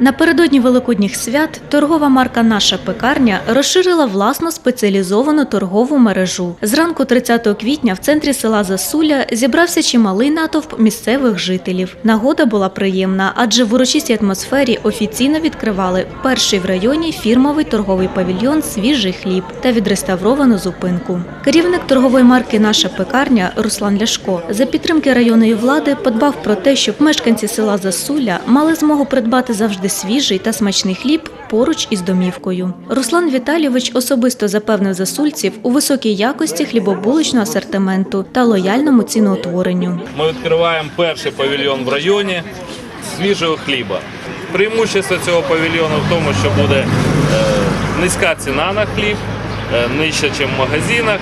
Напередодні великодніх свят торгова марка Наша пекарня розширила власну спеціалізовану торгову мережу. Зранку 30 квітня в центрі села Засуля зібрався чималий натовп місцевих жителів. Нагода була приємна, адже в урочистій атмосфері офіційно відкривали перший в районі фірмовий торговий павільйон Свіжий хліб та відреставровану зупинку. Керівник торгової марки Наша пекарня Руслан Ляшко за підтримки районної влади подбав про те, щоб мешканці села Засуля мали змогу придбати завжди свіжий та смачний хліб поруч із домівкою. Руслан Віталійович особисто запевнив засульців у високій якості хлібобулочного асортименту та лояльному ціноутворенню. Ми відкриваємо перший павільйон в районі свіжого хліба. Преимущество цього павільйону в тому, що буде е, низька ціна на хліб, е, нижча, ніж в магазинах.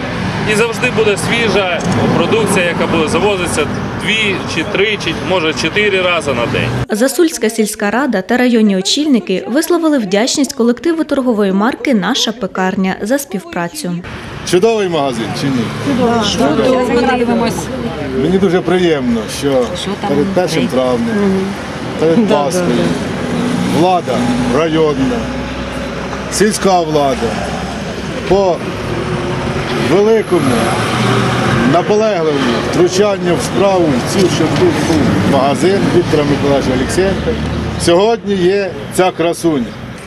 І завжди буде свіжа продукція, яка буде завозитися дві чи три, чи може чотири рази на день. Засульська сільська рада та районні очільники висловили вдячність колективу торгової марки Наша пекарня за співпрацю. Чудовий магазин чи ні? Подивимось. Мені дуже приємно, що перед першим травнем, перед Пасхою, влада районна, сільська влада по великому, наполегливому втручанню в справу в цю, щоб був магазин Віктора Миколаївича Олексєнка. Сьогодні є ця красуня.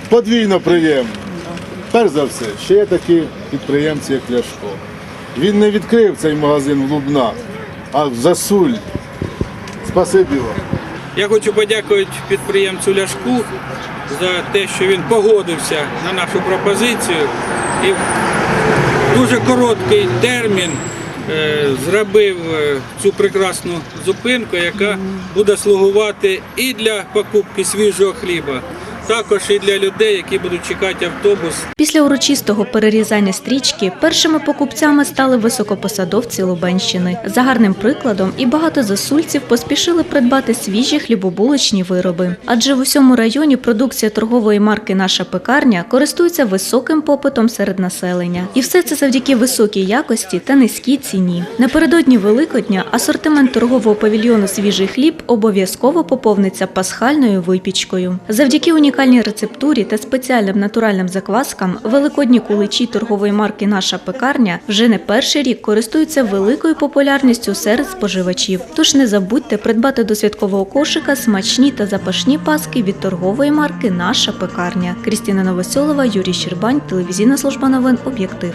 Подвійно приємно. Перш за все, ще є такі підприємці, як Ляшко. Він не відкрив цей магазин в Лубнах, а в Засуль. Спасибі вам. Я хочу подякувати підприємцю Ляшку за те, що він погодився на нашу пропозицію і дуже короткий термін е, зробив е, цю прекрасну зупинку, яка буде слугувати і для покупки свіжого хліба, також і для людей, які будуть чекати автобус Після урочистого перерізання стрічки першими покупцями стали високопосадовці Лубенщини. За гарним прикладом і багато засульців поспішили придбати свіжі хлібобулочні вироби. Адже в усьому районі продукція торгової марки Наша пекарня користується високим попитом серед населення. І все це завдяки високій якості та низькій ціні. Напередодні Великодня асортимент торгового павільйону Свіжий хліб обов'язково поповниться пасхальною випічкою. Завдяки унікальній рецептурі та спеціальним натуральним закваскам великодні куличі торгової марки Наша пекарня вже не перший рік користуються великою популярністю серед споживачів. Тож не забудьте придбати до святкового кошика смачні та запашні паски від торгової марки Наша пекарня. Крістіна Новоселова, Юрій Щербань, телевізійна служба новин Об'єктив.